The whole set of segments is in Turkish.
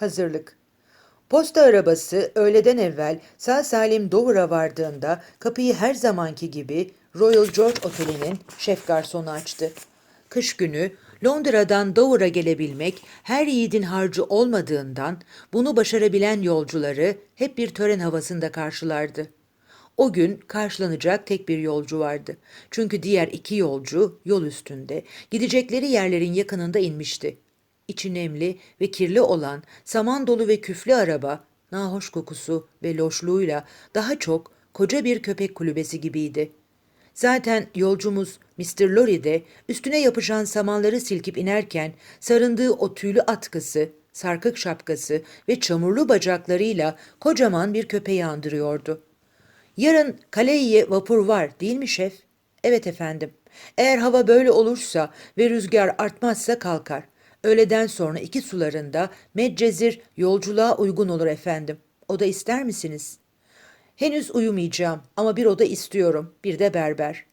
Hazırlık Posta arabası öğleden evvel sağ salim Dover'a vardığında kapıyı her zamanki gibi Royal George Oteli'nin şef garsonu açtı. Kış günü Londra'dan Dover'a gelebilmek her yiğidin harcı olmadığından bunu başarabilen yolcuları hep bir tören havasında karşılardı. O gün karşılanacak tek bir yolcu vardı. Çünkü diğer iki yolcu yol üstünde, gidecekleri yerlerin yakınında inmişti. İçi nemli ve kirli olan saman dolu ve küflü araba, nahoş kokusu ve loşluğuyla daha çok koca bir köpek kulübesi gibiydi. Zaten yolcumuz Mr. Lorry de üstüne yapışan samanları silkip inerken sarındığı o tüylü atkısı, sarkık şapkası ve çamurlu bacaklarıyla kocaman bir köpeği andırıyordu. Yarın Kalei'ye vapur var değil mi şef? Evet efendim. Eğer hava böyle olursa ve rüzgar artmazsa kalkar. Öğleden sonra iki sularında Medcezir yolculuğa uygun olur efendim. Oda ister misiniz? Henüz uyumayacağım ama bir oda istiyorum, bir de berber.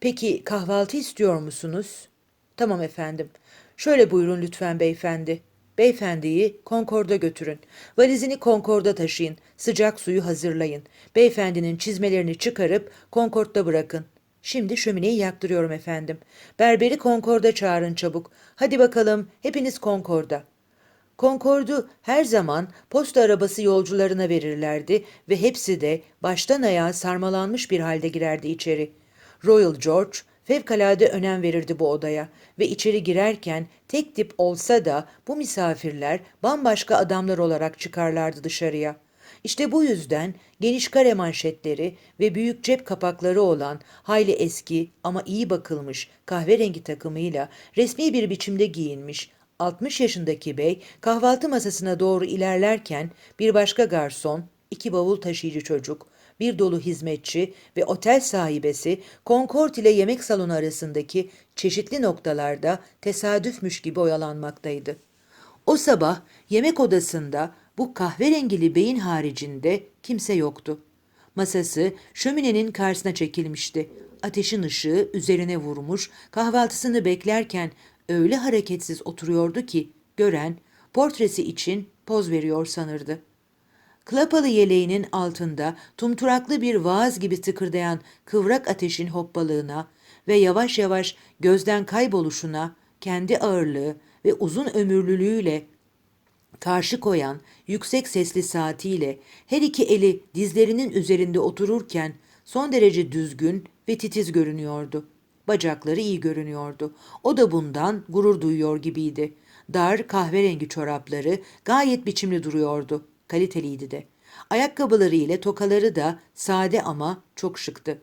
Peki kahvaltı istiyor musunuz? Tamam efendim. Şöyle buyurun lütfen beyefendi. Beyefendiyi Concord'a götürün. Valizini Concord'a taşıyın. Sıcak suyu hazırlayın. Beyefendinin çizmelerini çıkarıp Concord'da bırakın. Şimdi şömineyi yaktırıyorum efendim. Berberi Concord'a çağırın çabuk. Hadi bakalım hepiniz Concord'a. Concord'u her zaman posta arabası yolcularına verirlerdi ve hepsi de baştan ayağa sarmalanmış bir halde girerdi içeri. Royal George fevkalade önem verirdi bu odaya ve içeri girerken tek tip olsa da bu misafirler bambaşka adamlar olarak çıkarlardı dışarıya. İşte bu yüzden geniş kare manşetleri ve büyük cep kapakları olan hayli eski ama iyi bakılmış kahverengi takımıyla resmi bir biçimde giyinmiş 60 yaşındaki bey kahvaltı masasına doğru ilerlerken bir başka garson, iki bavul taşıyıcı çocuk, bir dolu hizmetçi ve otel sahibesi Concord ile yemek salonu arasındaki çeşitli noktalarda tesadüfmüş gibi oyalanmaktaydı. O sabah yemek odasında bu kahverengili beyin haricinde kimse yoktu. Masası şöminenin karşısına çekilmişti. Ateşin ışığı üzerine vurmuş, kahvaltısını beklerken öyle hareketsiz oturuyordu ki gören portresi için poz veriyor sanırdı. Klapalı yeleğinin altında tumturaklı bir vaaz gibi tıkırdayan kıvrak ateşin hoppalığına ve yavaş yavaş gözden kayboluşuna kendi ağırlığı ve uzun ömürlülüğüyle karşı koyan yüksek sesli saatiyle her iki eli dizlerinin üzerinde otururken son derece düzgün ve titiz görünüyordu. Bacakları iyi görünüyordu. O da bundan gurur duyuyor gibiydi. Dar kahverengi çorapları gayet biçimli duruyordu. Kaliteliydi de. Ayakkabıları ile tokaları da sade ama çok şıktı.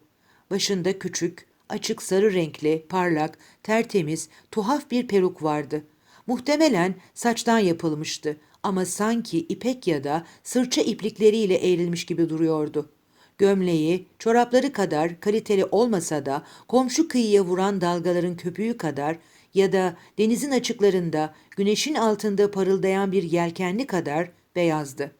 Başında küçük, açık sarı renkli, parlak, tertemiz, tuhaf bir peruk vardı. Muhtemelen saçtan yapılmıştı ama sanki ipek ya da sırça iplikleriyle eğrilmiş gibi duruyordu. Gömleği, çorapları kadar kaliteli olmasa da komşu kıyıya vuran dalgaların köpüğü kadar ya da denizin açıklarında güneşin altında parıldayan bir yelkenli kadar beyazdı.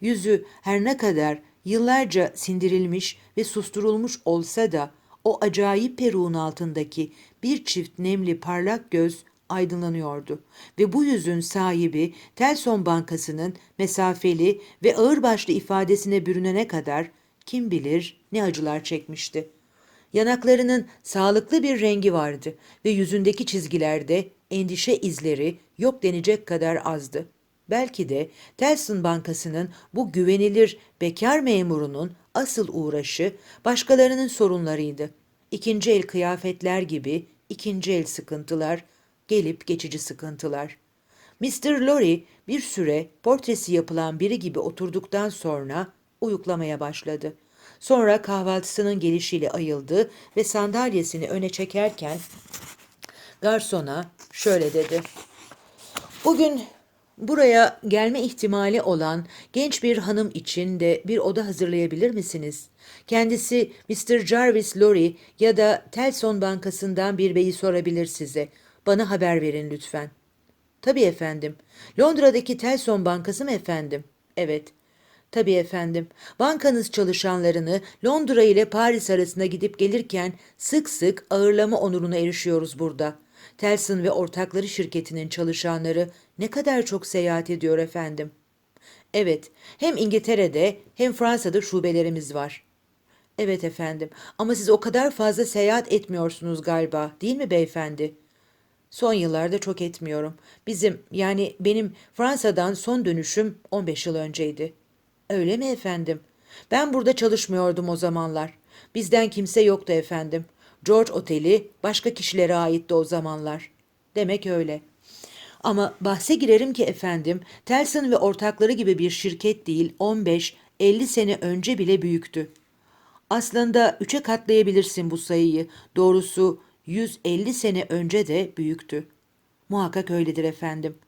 Yüzü her ne kadar yıllarca sindirilmiş ve susturulmuş olsa da o acayip peruğun altındaki bir çift nemli parlak göz aydınlanıyordu ve bu yüzün sahibi Telson Bankası'nın mesafeli ve ağırbaşlı ifadesine bürünene kadar kim bilir ne acılar çekmişti. Yanaklarının sağlıklı bir rengi vardı ve yüzündeki çizgilerde endişe izleri yok denecek kadar azdı. Belki de Telson Bankası'nın bu güvenilir bekar memurunun asıl uğraşı başkalarının sorunlarıydı. İkinci el kıyafetler gibi ikinci el sıkıntılar, gelip geçici sıkıntılar. Mr. Lorry bir süre portresi yapılan biri gibi oturduktan sonra uyuklamaya başladı. Sonra kahvaltısının gelişiyle ayıldı ve sandalyesini öne çekerken garsona şöyle dedi. Bugün buraya gelme ihtimali olan genç bir hanım için de bir oda hazırlayabilir misiniz? Kendisi Mr. Jarvis Lorry ya da Telson Bankası'ndan bir beyi sorabilir size. Bana haber verin lütfen. Tabii efendim. Londra'daki Telson Bankası mı efendim? Evet. Tabii efendim. Bankanız çalışanlarını Londra ile Paris arasında gidip gelirken sık sık ağırlama onuruna erişiyoruz burada. Telson ve ortakları şirketinin çalışanları ne kadar çok seyahat ediyor efendim. Evet, hem İngiltere'de hem Fransa'da şubelerimiz var. Evet efendim ama siz o kadar fazla seyahat etmiyorsunuz galiba değil mi beyefendi? Son yıllarda çok etmiyorum. Bizim yani benim Fransa'dan son dönüşüm 15 yıl önceydi. Öyle mi efendim? Ben burada çalışmıyordum o zamanlar. Bizden kimse yoktu efendim. George Oteli başka kişilere aitti o zamanlar. Demek öyle. Ama bahse girerim ki efendim, Telson ve ortakları gibi bir şirket değil, 15-50 sene önce bile büyüktü. Aslında üçe katlayabilirsin bu sayıyı. Doğrusu 150 sene önce de büyüktü. Muhakkak öyledir efendim.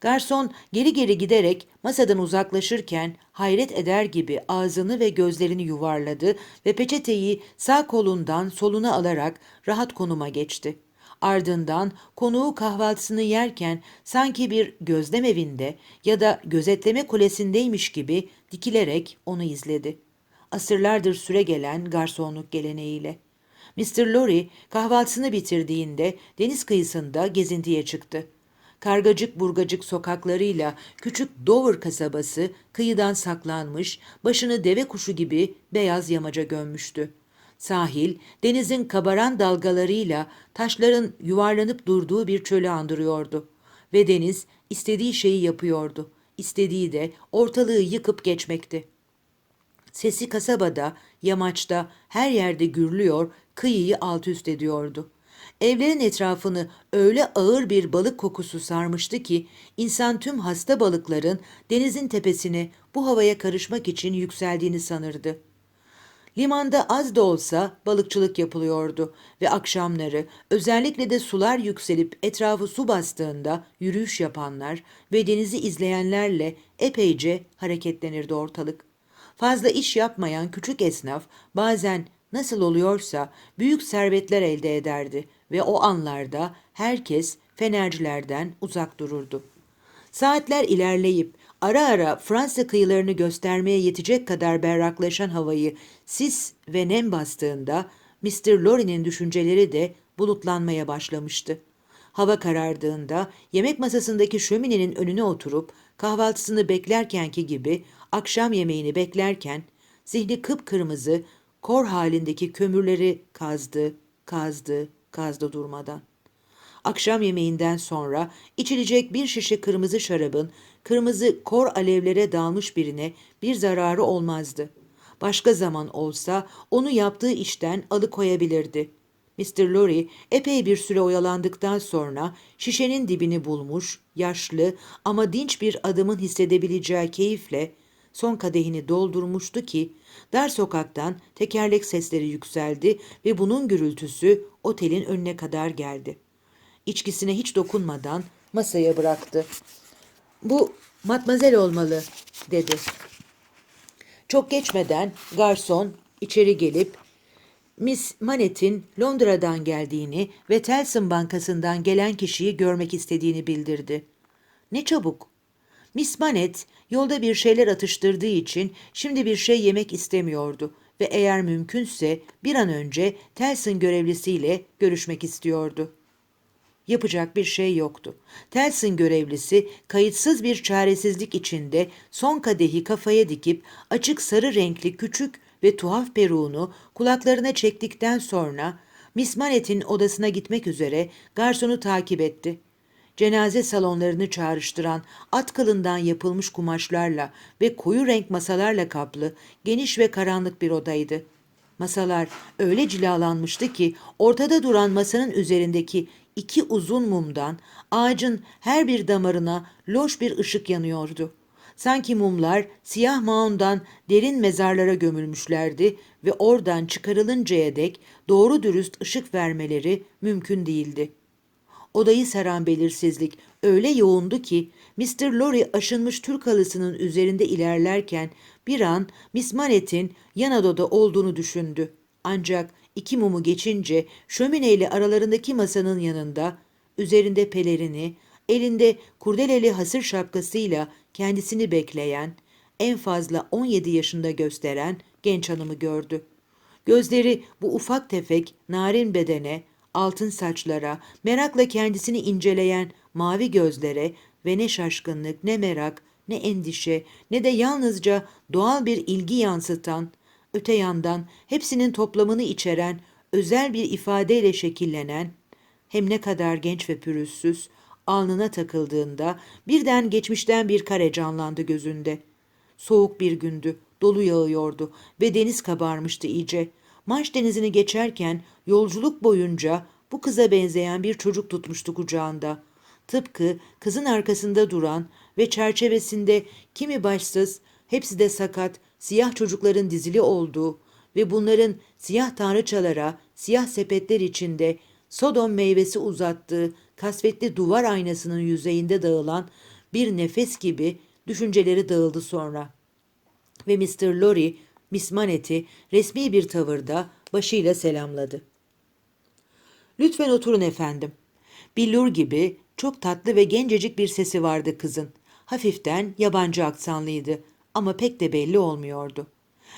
Garson geri geri giderek masadan uzaklaşırken hayret eder gibi ağzını ve gözlerini yuvarladı ve peçeteyi sağ kolundan soluna alarak rahat konuma geçti. Ardından konuğu kahvaltısını yerken sanki bir gözlem evinde ya da gözetleme kulesindeymiş gibi dikilerek onu izledi. Asırlardır süre gelen garsonluk geleneğiyle. Mr. Lorry kahvaltısını bitirdiğinde deniz kıyısında gezintiye çıktı. Kargacık burgacık sokaklarıyla küçük Dover kasabası kıyıdan saklanmış, başını deve kuşu gibi beyaz yamaca gömmüştü. Sahil, denizin kabaran dalgalarıyla taşların yuvarlanıp durduğu bir çölü andırıyordu. Ve deniz istediği şeyi yapıyordu. İstediği de ortalığı yıkıp geçmekti. Sesi kasabada, yamaçta, her yerde gürlüyor, kıyıyı alt üst ediyordu. Evlerin etrafını öyle ağır bir balık kokusu sarmıştı ki insan tüm hasta balıkların denizin tepesine bu havaya karışmak için yükseldiğini sanırdı. Limanda az da olsa balıkçılık yapılıyordu ve akşamları özellikle de sular yükselip etrafı su bastığında yürüyüş yapanlar ve denizi izleyenlerle epeyce hareketlenirdi ortalık. Fazla iş yapmayan küçük esnaf bazen nasıl oluyorsa büyük servetler elde ederdi ve o anlarda herkes fenercilerden uzak dururdu. Saatler ilerleyip ara ara Fransa kıyılarını göstermeye yetecek kadar berraklaşan havayı sis ve nem bastığında Mr. Lorry'nin düşünceleri de bulutlanmaya başlamıştı. Hava karardığında yemek masasındaki şöminenin önüne oturup kahvaltısını beklerkenki gibi akşam yemeğini beklerken zihni kıpkırmızı kor halindeki kömürleri kazdı, kazdı, kazdı durmadan. Akşam yemeğinden sonra içilecek bir şişe kırmızı şarabın kırmızı kor alevlere dalmış birine bir zararı olmazdı. Başka zaman olsa onu yaptığı işten alıkoyabilirdi. Mr. Lorry epey bir süre oyalandıktan sonra şişenin dibini bulmuş, yaşlı ama dinç bir adamın hissedebileceği keyifle son kadehini doldurmuştu ki dar sokaktan tekerlek sesleri yükseldi ve bunun gürültüsü otelin önüne kadar geldi. İçkisine hiç dokunmadan masaya bıraktı. Bu matmazel olmalı dedi. Çok geçmeden garson içeri gelip Miss Manette'in Londra'dan geldiğini ve Telson Bankası'ndan gelen kişiyi görmek istediğini bildirdi. Ne çabuk. Miss Manet yolda bir şeyler atıştırdığı için şimdi bir şey yemek istemiyordu ve eğer mümkünse bir an önce Telson görevlisiyle görüşmek istiyordu. Yapacak bir şey yoktu. Telsin görevlisi kayıtsız bir çaresizlik içinde son kadehi kafaya dikip açık sarı renkli küçük ve tuhaf peruğunu kulaklarına çektikten sonra Miss Manette'in odasına gitmek üzere garsonu takip etti. Cenaze salonlarını çağrıştıran at kılından yapılmış kumaşlarla ve koyu renk masalarla kaplı geniş ve karanlık bir odaydı. Masalar öyle cilalanmıştı ki ortada duran masanın üzerindeki iki uzun mumdan ağacın her bir damarına loş bir ışık yanıyordu. Sanki mumlar siyah maundan derin mezarlara gömülmüşlerdi ve oradan çıkarılıncaya dek doğru dürüst ışık vermeleri mümkün değildi. Odayı saran belirsizlik öyle yoğundu ki Mr. Lorry aşınmış Türk halısının üzerinde ilerlerken bir an Miss Manette'in yan odada olduğunu düşündü. Ancak iki mumu geçince şömineyle aralarındaki masanın yanında üzerinde pelerini, elinde kurdeleli hasır şapkasıyla kendisini bekleyen, en fazla 17 yaşında gösteren genç hanımı gördü. Gözleri bu ufak tefek narin bedene, altın saçlara, merakla kendisini inceleyen mavi gözlere ve ne şaşkınlık, ne merak, ne endişe, ne de yalnızca doğal bir ilgi yansıtan, öte yandan hepsinin toplamını içeren özel bir ifadeyle şekillenen, hem ne kadar genç ve pürüzsüz, alnına takıldığında birden geçmişten bir kare canlandı gözünde. Soğuk bir gündü, dolu yağıyordu ve deniz kabarmıştı iyice. Manş denizini geçerken yolculuk boyunca bu kıza benzeyen bir çocuk tutmuştu kucağında. Tıpkı kızın arkasında duran ve çerçevesinde kimi başsız, hepsi de sakat, siyah çocukların dizili olduğu ve bunların siyah tanrıçalara, siyah sepetler içinde Sodom meyvesi uzattığı kasvetli duvar aynasının yüzeyinde dağılan bir nefes gibi düşünceleri dağıldı sonra. Ve Mr. Lorry, Miss Manet'i resmi bir tavırda başıyla selamladı. Lütfen oturun efendim. Billur gibi çok tatlı ve gencecik bir sesi vardı kızın. Hafiften yabancı aksanlıydı ama pek de belli olmuyordu.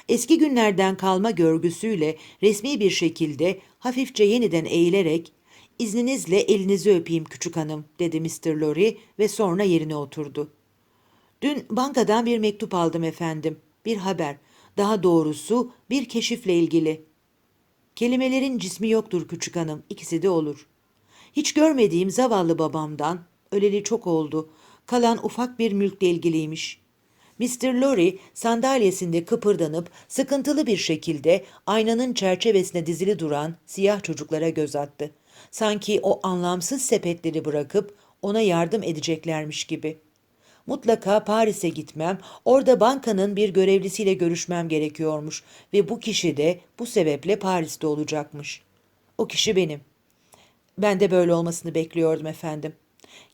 Eski günlerden kalma görgüsüyle resmi bir şekilde hafifçe yeniden eğilerek "İzninizle elinizi öpeyim küçük hanım." dedi Mr. Lorry ve sonra yerine oturdu. Dün bankadan bir mektup aldım efendim. Bir haber. Daha doğrusu bir keşifle ilgili. Kelimelerin cismi yoktur küçük hanım. ikisi de olur. Hiç görmediğim zavallı babamdan, öleli çok oldu, kalan ufak bir mülkle ilgiliymiş. Mr. Lorry sandalyesinde kıpırdanıp sıkıntılı bir şekilde aynanın çerçevesine dizili duran siyah çocuklara göz attı. Sanki o anlamsız sepetleri bırakıp ona yardım edeceklermiş gibi. Mutlaka Paris'e gitmem, orada bankanın bir görevlisiyle görüşmem gerekiyormuş ve bu kişi de bu sebeple Paris'te olacakmış. O kişi benim. Ben de böyle olmasını bekliyordum efendim.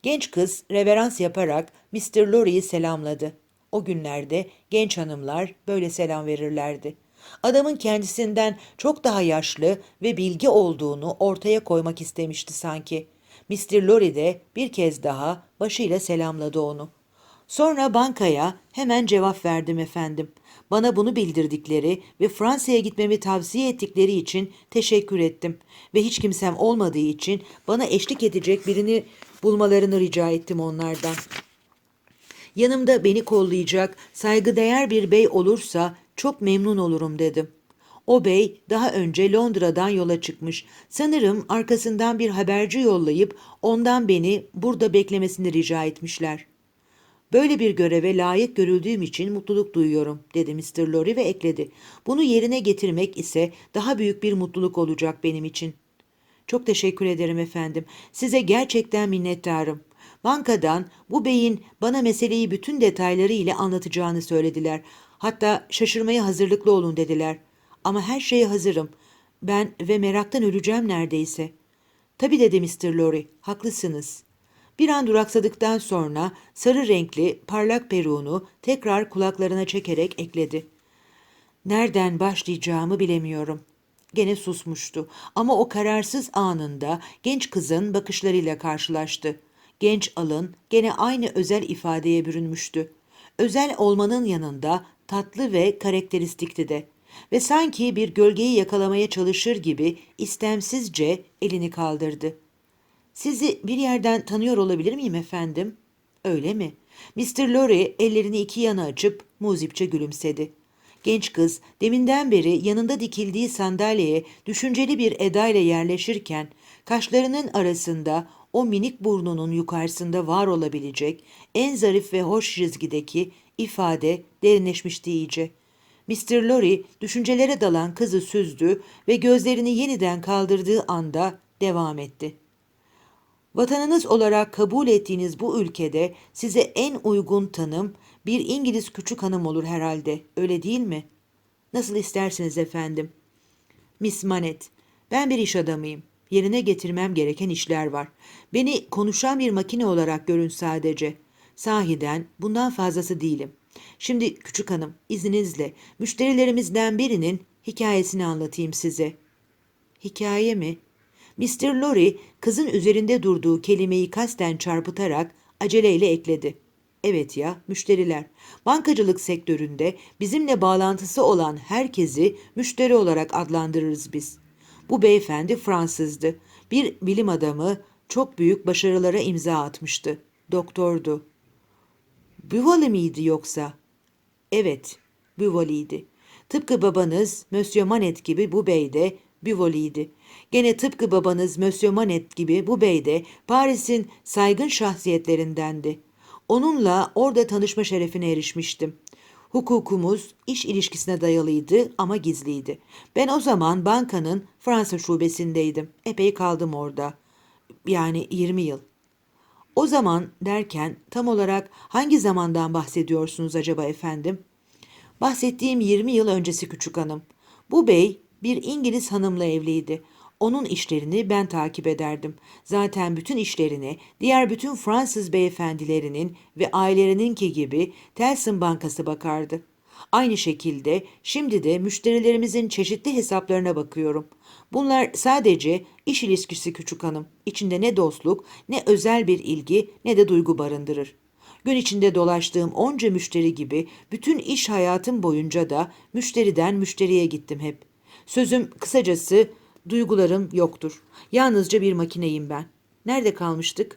Genç kız reverans yaparak Mr. Lorry'i selamladı. O günlerde genç hanımlar böyle selam verirlerdi. Adamın kendisinden çok daha yaşlı ve bilgi olduğunu ortaya koymak istemişti sanki. Mr. Lorry de bir kez daha başıyla selamladı onu. Sonra bankaya hemen cevap verdim efendim. Bana bunu bildirdikleri ve Fransa'ya gitmemi tavsiye ettikleri için teşekkür ettim. Ve hiç kimsem olmadığı için bana eşlik edecek birini bulmalarını rica ettim onlardan. Yanımda beni kollayacak saygıdeğer bir bey olursa çok memnun olurum dedim. O bey daha önce Londra'dan yola çıkmış. Sanırım arkasından bir haberci yollayıp ondan beni burada beklemesini rica etmişler. Böyle bir göreve layık görüldüğüm için mutluluk duyuyorum, dedi Mr. Lorry ve ekledi. Bunu yerine getirmek ise daha büyük bir mutluluk olacak benim için. Çok teşekkür ederim efendim. Size gerçekten minnettarım. Bankadan bu beyin bana meseleyi bütün detayları ile anlatacağını söylediler. Hatta şaşırmaya hazırlıklı olun dediler. Ama her şeye hazırım. Ben ve meraktan öleceğim neredeyse. Tabii dedi Mr. Lorry, haklısınız.'' Bir an duraksadıktan sonra sarı renkli parlak peruğunu tekrar kulaklarına çekerek ekledi. Nereden başlayacağımı bilemiyorum. Gene susmuştu ama o kararsız anında genç kızın bakışlarıyla karşılaştı. Genç alın gene aynı özel ifadeye bürünmüştü. Özel olmanın yanında tatlı ve karakteristikti de. Ve sanki bir gölgeyi yakalamaya çalışır gibi istemsizce elini kaldırdı.'' Sizi bir yerden tanıyor olabilir miyim efendim? Öyle mi? Mr. Lorry ellerini iki yana açıp muzipçe gülümsedi. Genç kız deminden beri yanında dikildiği sandalyeye düşünceli bir edayla yerleşirken kaşlarının arasında o minik burnunun yukarısında var olabilecek en zarif ve hoş çizgideki ifade derinleşmişti iyice. Mr. Lorry düşüncelere dalan kızı süzdü ve gözlerini yeniden kaldırdığı anda devam etti. Vatanınız olarak kabul ettiğiniz bu ülkede size en uygun tanım bir İngiliz küçük hanım olur herhalde, öyle değil mi? Nasıl isterseniz efendim. Miss Manet, ben bir iş adamıyım. Yerine getirmem gereken işler var. Beni konuşan bir makine olarak görün sadece. Sahiden bundan fazlası değilim. Şimdi küçük hanım, izninizle müşterilerimizden birinin hikayesini anlatayım size. Hikaye mi? Mr. Lorry kızın üzerinde durduğu kelimeyi kasten çarpıtarak aceleyle ekledi. Evet ya, müşteriler. Bankacılık sektöründe bizimle bağlantısı olan herkesi müşteri olarak adlandırırız biz. Bu beyefendi Fransızdı. Bir bilim adamı çok büyük başarılara imza atmıştı. Doktordu. Buvali miydi yoksa? Evet, Buvali'ydi. Tıpkı babanız Monsieur Manet gibi bu bey de Buvali'ydi. Gene tıpkı babanız Monsieur Manet gibi bu bey de Paris'in saygın şahsiyetlerindendi. Onunla orada tanışma şerefine erişmiştim. Hukukumuz iş ilişkisine dayalıydı ama gizliydi. Ben o zaman bankanın Fransa şubesindeydim. Epey kaldım orada. Yani 20 yıl. O zaman derken tam olarak hangi zamandan bahsediyorsunuz acaba efendim? Bahsettiğim 20 yıl öncesi küçük hanım. Bu bey bir İngiliz hanımla evliydi. Onun işlerini ben takip ederdim. Zaten bütün işlerine diğer bütün Fransız beyefendilerinin ve ailelerininki gibi Telsin Bankası bakardı. Aynı şekilde şimdi de müşterilerimizin çeşitli hesaplarına bakıyorum. Bunlar sadece iş ilişkisi küçük hanım. İçinde ne dostluk, ne özel bir ilgi, ne de duygu barındırır. Gün içinde dolaştığım onca müşteri gibi bütün iş hayatım boyunca da müşteriden müşteriye gittim hep. Sözüm kısacası duygularım yoktur. Yalnızca bir makineyim ben. Nerede kalmıştık?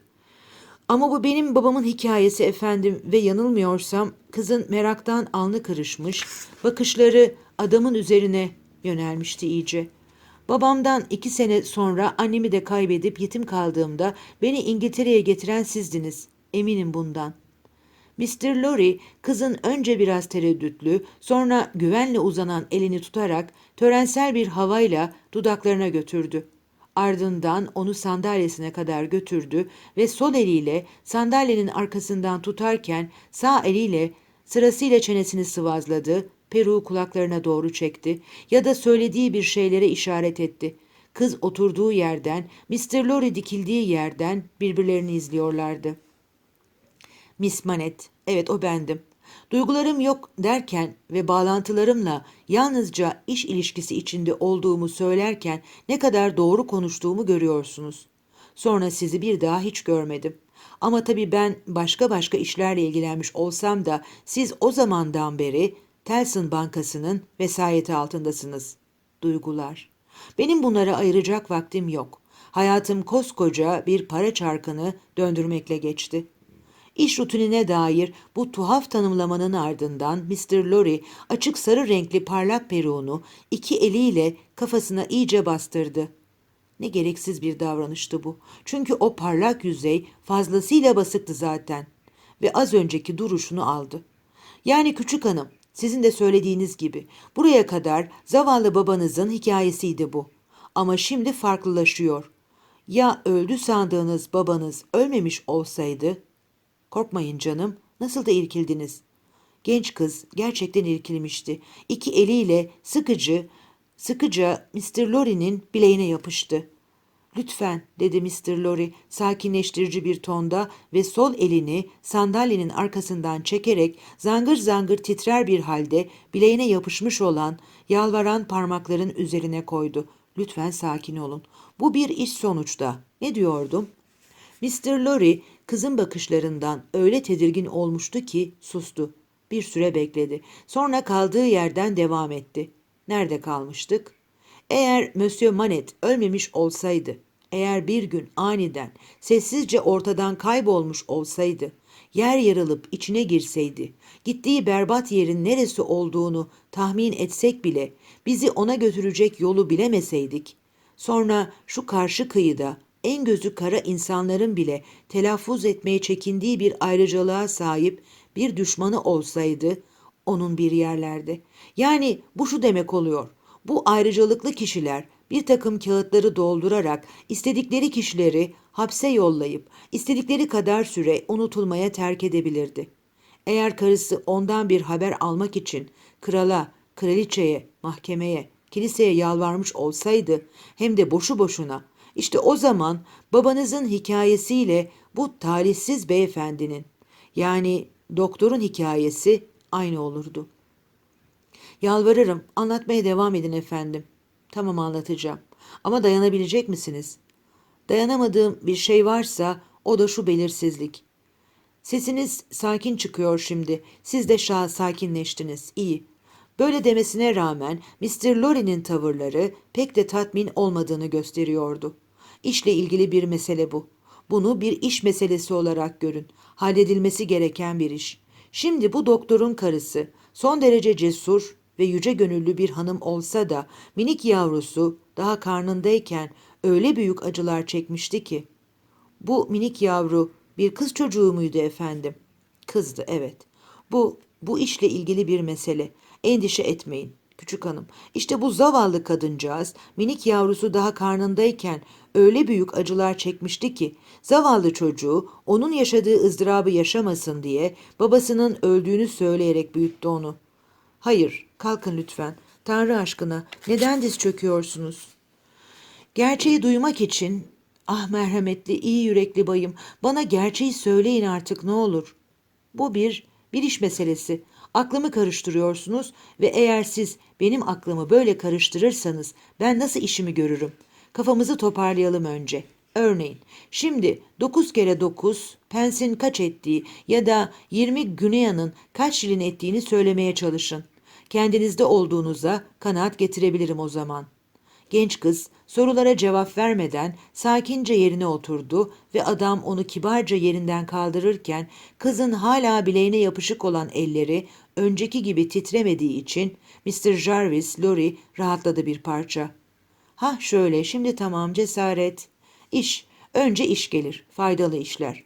Ama bu benim babamın hikayesi efendim ve yanılmıyorsam kızın meraktan alnı kırışmış, bakışları adamın üzerine yönelmişti iyice. Babamdan iki sene sonra annemi de kaybedip yetim kaldığımda beni İngiltere'ye getiren sizdiniz. Eminim bundan. Mr. Lorry kızın önce biraz tereddütlü, sonra güvenle uzanan elini tutarak törensel bir havayla dudaklarına götürdü. Ardından onu sandalyesine kadar götürdü ve sol eliyle sandalyenin arkasından tutarken sağ eliyle sırasıyla çenesini sıvazladı, peruğu kulaklarına doğru çekti ya da söylediği bir şeylere işaret etti. Kız oturduğu yerden, Mr. Lorry dikildiği yerden birbirlerini izliyorlardı. Miss Manet, evet o bendim. Duygularım yok derken ve bağlantılarımla yalnızca iş ilişkisi içinde olduğumu söylerken ne kadar doğru konuştuğumu görüyorsunuz. Sonra sizi bir daha hiç görmedim. Ama tabii ben başka başka işlerle ilgilenmiş olsam da siz o zamandan beri Telsin Bankası'nın vesayeti altındasınız. Duygular. Benim bunlara ayıracak vaktim yok. Hayatım koskoca bir para çarkını döndürmekle geçti. İş rutinine dair bu tuhaf tanımlamanın ardından Mr. Lorry açık sarı renkli parlak peruğunu iki eliyle kafasına iyice bastırdı. Ne gereksiz bir davranıştı bu. Çünkü o parlak yüzey fazlasıyla basıktı zaten ve az önceki duruşunu aldı. Yani küçük hanım, sizin de söylediğiniz gibi buraya kadar zavallı babanızın hikayesiydi bu. Ama şimdi farklılaşıyor. Ya öldü sandığınız babanız ölmemiş olsaydı? Korkmayın canım, nasıl da irkildiniz. Genç kız gerçekten irkilmişti. İki eliyle sıkıcı, sıkıca Mr. Lorry'nin bileğine yapıştı. Lütfen dedi Mr. Lorry sakinleştirici bir tonda ve sol elini sandalyenin arkasından çekerek zangır zangır titrer bir halde bileğine yapışmış olan yalvaran parmakların üzerine koydu. Lütfen sakin olun. Bu bir iş sonuçta. Ne diyordum? Mr. Lorry kızın bakışlarından öyle tedirgin olmuştu ki sustu. Bir süre bekledi. Sonra kaldığı yerden devam etti. Nerede kalmıştık? Eğer Monsieur Manet ölmemiş olsaydı, eğer bir gün aniden sessizce ortadan kaybolmuş olsaydı, yer yarılıp içine girseydi, gittiği berbat yerin neresi olduğunu tahmin etsek bile bizi ona götürecek yolu bilemeseydik, sonra şu karşı kıyıda en gözü kara insanların bile telaffuz etmeye çekindiği bir ayrıcalığa sahip bir düşmanı olsaydı onun bir yerlerde. Yani bu şu demek oluyor. Bu ayrıcalıklı kişiler bir takım kağıtları doldurarak istedikleri kişileri hapse yollayıp istedikleri kadar süre unutulmaya terk edebilirdi. Eğer karısı ondan bir haber almak için krala, kraliçeye, mahkemeye, kiliseye yalvarmış olsaydı hem de boşu boşuna işte o zaman babanızın hikayesiyle bu talihsiz beyefendinin yani doktorun hikayesi aynı olurdu. Yalvarırım anlatmaya devam edin efendim. Tamam anlatacağım. Ama dayanabilecek misiniz? Dayanamadığım bir şey varsa o da şu belirsizlik. Sesiniz sakin çıkıyor şimdi. Siz de şah sakinleştiniz. İyi. Böyle demesine rağmen Mr. Lorry'nin tavırları pek de tatmin olmadığını gösteriyordu. İşle ilgili bir mesele bu. Bunu bir iş meselesi olarak görün. Halledilmesi gereken bir iş. Şimdi bu doktorun karısı son derece cesur ve yüce gönüllü bir hanım olsa da minik yavrusu daha karnındayken öyle büyük acılar çekmişti ki. Bu minik yavru bir kız çocuğu muydu efendim? Kızdı evet. Bu bu işle ilgili bir mesele. Endişe etmeyin küçük hanım. İşte bu zavallı kadıncağız minik yavrusu daha karnındayken öyle büyük acılar çekmişti ki zavallı çocuğu onun yaşadığı ızdırabı yaşamasın diye babasının öldüğünü söyleyerek büyüttü onu. Hayır, kalkın lütfen. Tanrı aşkına neden diz çöküyorsunuz? Gerçeği duymak için ah merhametli iyi yürekli bayım bana gerçeği söyleyin artık ne olur. Bu bir bir iş meselesi. Aklımı karıştırıyorsunuz ve eğer siz benim aklımı böyle karıştırırsanız ben nasıl işimi görürüm? Kafamızı toparlayalım önce. Örneğin şimdi 9 kere 9 pensin kaç ettiği ya da 20 Güneya'nın kaç şilin ettiğini söylemeye çalışın. Kendinizde olduğunuza kanaat getirebilirim o zaman. Genç kız sorulara cevap vermeden sakince yerine oturdu ve adam onu kibarca yerinden kaldırırken kızın hala bileğine yapışık olan elleri önceki gibi titremediği için Mr. Jarvis, Lori rahatladı bir parça. Ha şöyle şimdi tamam cesaret. İş, önce iş gelir, faydalı işler.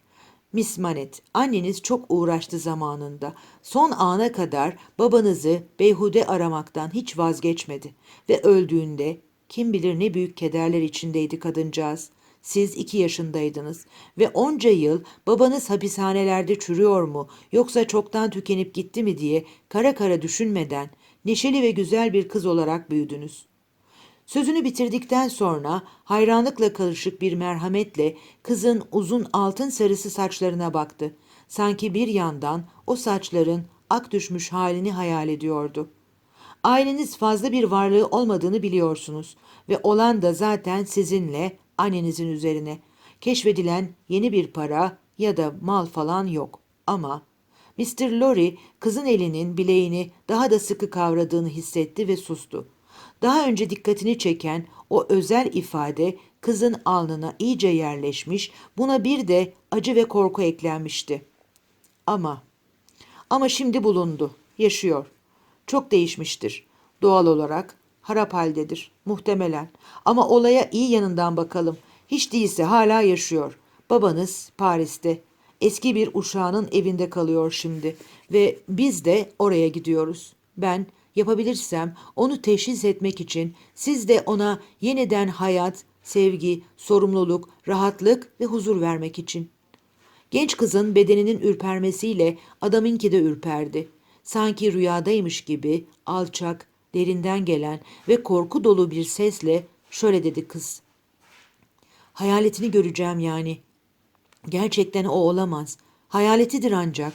Miss Manet, anneniz çok uğraştı zamanında. Son ana kadar babanızı beyhude aramaktan hiç vazgeçmedi. Ve öldüğünde kim bilir ne büyük kederler içindeydi kadıncağız. Siz iki yaşındaydınız ve onca yıl babanız hapishanelerde çürüyor mu yoksa çoktan tükenip gitti mi diye kara kara düşünmeden neşeli ve güzel bir kız olarak büyüdünüz. Sözünü bitirdikten sonra hayranlıkla karışık bir merhametle kızın uzun altın sarısı saçlarına baktı. Sanki bir yandan o saçların ak düşmüş halini hayal ediyordu. Aileniz fazla bir varlığı olmadığını biliyorsunuz ve olan da zaten sizinle annenizin üzerine. Keşfedilen yeni bir para ya da mal falan yok. Ama Mr. Lorry kızın elinin bileğini daha da sıkı kavradığını hissetti ve sustu. Daha önce dikkatini çeken o özel ifade kızın alnına iyice yerleşmiş, buna bir de acı ve korku eklenmişti. Ama, ama şimdi bulundu, yaşıyor. Çok değişmiştir. Doğal olarak harap haldedir, muhtemelen. Ama olaya iyi yanından bakalım. Hiç değilse hala yaşıyor. Babanız Paris'te. Eski bir uşağının evinde kalıyor şimdi ve biz de oraya gidiyoruz. Ben yapabilirsem onu teşhis etmek için siz de ona yeniden hayat, sevgi, sorumluluk, rahatlık ve huzur vermek için. Genç kızın bedeninin ürpermesiyle adamınki de ürperdi. Sanki rüyadaymış gibi alçak, derinden gelen ve korku dolu bir sesle şöyle dedi kız. Hayaletini göreceğim yani. Gerçekten o olamaz. Hayaletidir ancak.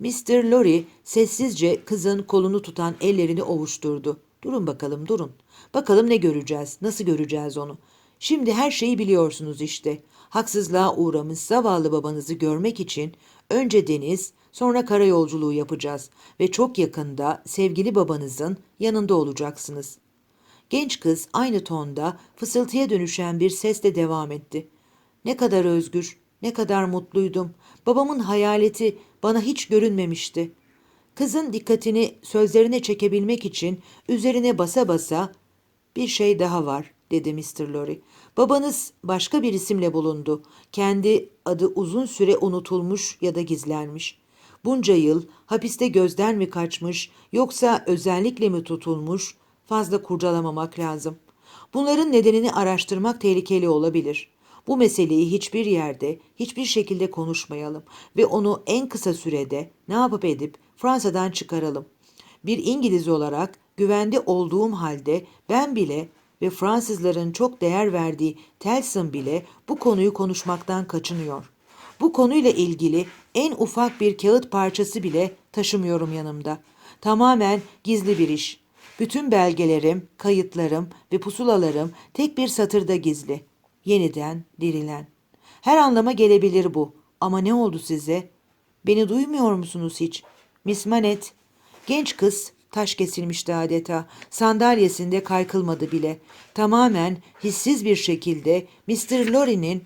Mr. Lorry sessizce kızın kolunu tutan ellerini ovuşturdu. Durun bakalım durun. Bakalım ne göreceğiz, nasıl göreceğiz onu. Şimdi her şeyi biliyorsunuz işte. Haksızlığa uğramış zavallı babanızı görmek için önce deniz, sonra kara yolculuğu yapacağız ve çok yakında sevgili babanızın yanında olacaksınız. Genç kız aynı tonda fısıltıya dönüşen bir sesle devam etti. Ne kadar özgür, ne kadar mutluydum. Babamın hayaleti bana hiç görünmemişti. Kızın dikkatini sözlerine çekebilmek için üzerine basa basa bir şey daha var dedi Mr. Lorry. Babanız başka bir isimle bulundu. Kendi adı uzun süre unutulmuş ya da gizlenmiş. Bunca yıl hapiste gözden mi kaçmış yoksa özellikle mi tutulmuş fazla kurcalamamak lazım. Bunların nedenini araştırmak tehlikeli olabilir. Bu meseleyi hiçbir yerde, hiçbir şekilde konuşmayalım ve onu en kısa sürede ne yapıp edip Fransa'dan çıkaralım. Bir İngiliz olarak güvende olduğum halde ben bile ve Fransızların çok değer verdiği Telson bile bu konuyu konuşmaktan kaçınıyor. Bu konuyla ilgili en ufak bir kağıt parçası bile taşımıyorum yanımda. Tamamen gizli bir iş. Bütün belgelerim, kayıtlarım ve pusulalarım tek bir satırda gizli. Yeniden dirilen. Her anlama gelebilir bu. Ama ne oldu size? Beni duymuyor musunuz hiç? Miss Manet. Genç kız taş kesilmişti adeta. Sandalyesinde kaykılmadı bile. Tamamen hissiz bir şekilde Mr. Lorry'nin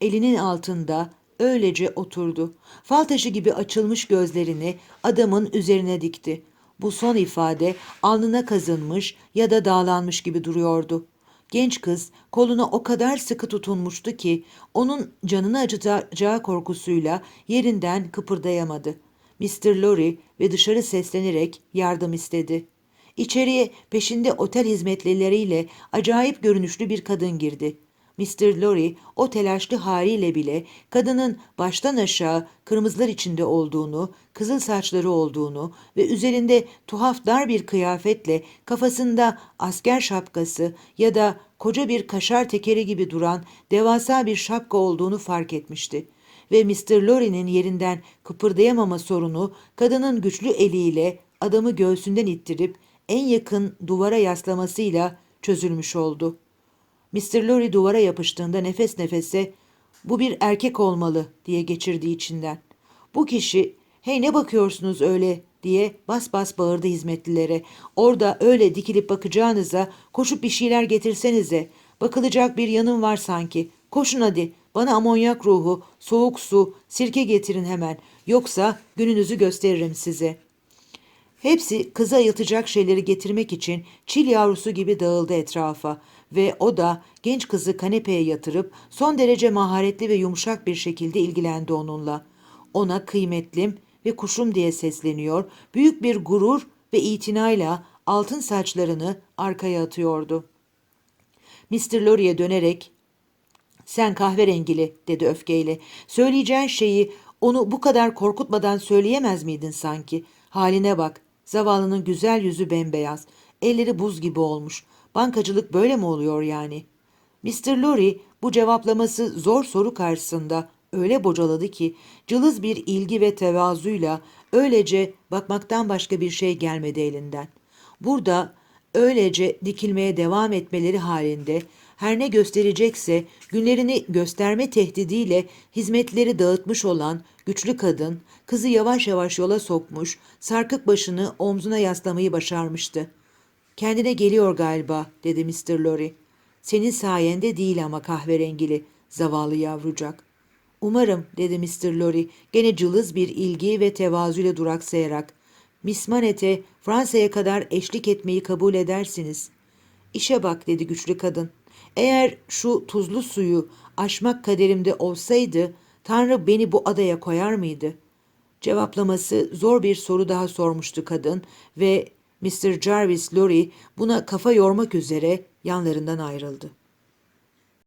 elinin altında öylece oturdu. Fal taşı gibi açılmış gözlerini adamın üzerine dikti. Bu son ifade alnına kazınmış ya da dağlanmış gibi duruyordu. Genç kız koluna o kadar sıkı tutunmuştu ki onun canını acıtacağı korkusuyla yerinden kıpırdayamadı. Mr. Lorry ve dışarı seslenerek yardım istedi. İçeriye peşinde otel hizmetlileriyle acayip görünüşlü bir kadın girdi. Mr. Lorry o telaşlı haliyle bile kadının baştan aşağı kırmızılar içinde olduğunu, kızıl saçları olduğunu ve üzerinde tuhaf dar bir kıyafetle kafasında asker şapkası ya da koca bir kaşar tekeri gibi duran devasa bir şapka olduğunu fark etmişti. Ve Mr. Lorry'nin yerinden kıpırdayamama sorunu kadının güçlü eliyle adamı göğsünden ittirip en yakın duvara yaslamasıyla çözülmüş oldu.'' Mr. Lorry duvara yapıştığında nefes nefese bu bir erkek olmalı diye geçirdi içinden. Bu kişi hey ne bakıyorsunuz öyle diye bas bas bağırdı hizmetlilere. Orada öyle dikilip bakacağınıza koşup bir şeyler getirsenize. Bakılacak bir yanım var sanki. Koşun hadi bana amonyak ruhu, soğuk su, sirke getirin hemen. Yoksa gününüzü gösteririm size.'' Hepsi kıza ayıltacak şeyleri getirmek için çil yavrusu gibi dağıldı etrafa ve o da genç kızı kanepeye yatırıp son derece maharetli ve yumuşak bir şekilde ilgilendi onunla. Ona kıymetlim ve kuşum diye sesleniyor, büyük bir gurur ve itinayla altın saçlarını arkaya atıyordu. Mr. Lorry'e dönerek sen kahverengili dedi öfkeyle. Söyleyeceğin şeyi onu bu kadar korkutmadan söyleyemez miydin sanki? Haline bak. Zavallının güzel yüzü bembeyaz. Elleri buz gibi olmuş. Bankacılık böyle mi oluyor yani? Mr. Lorry bu cevaplaması zor soru karşısında öyle bocaladı ki cılız bir ilgi ve tevazuyla öylece bakmaktan başka bir şey gelmedi elinden. Burada öylece dikilmeye devam etmeleri halinde her ne gösterecekse günlerini gösterme tehdidiyle hizmetleri dağıtmış olan güçlü kadın kızı yavaş yavaş yola sokmuş, sarkık başını omzuna yaslamayı başarmıştı. Kendine geliyor galiba dedi Mr. Lorry. Senin sayende değil ama kahverengili zavallı yavrucak. Umarım dedi Mr. Lorry gene cılız bir ilgi ve tevazuyla duraksayarak. Miss Manet'e Fransa'ya kadar eşlik etmeyi kabul edersiniz. İşe bak dedi güçlü kadın. Eğer şu tuzlu suyu aşmak kaderimde olsaydı Tanrı beni bu adaya koyar mıydı? Cevaplaması zor bir soru daha sormuştu kadın ve Mr. Jarvis Lorry buna kafa yormak üzere yanlarından ayrıldı.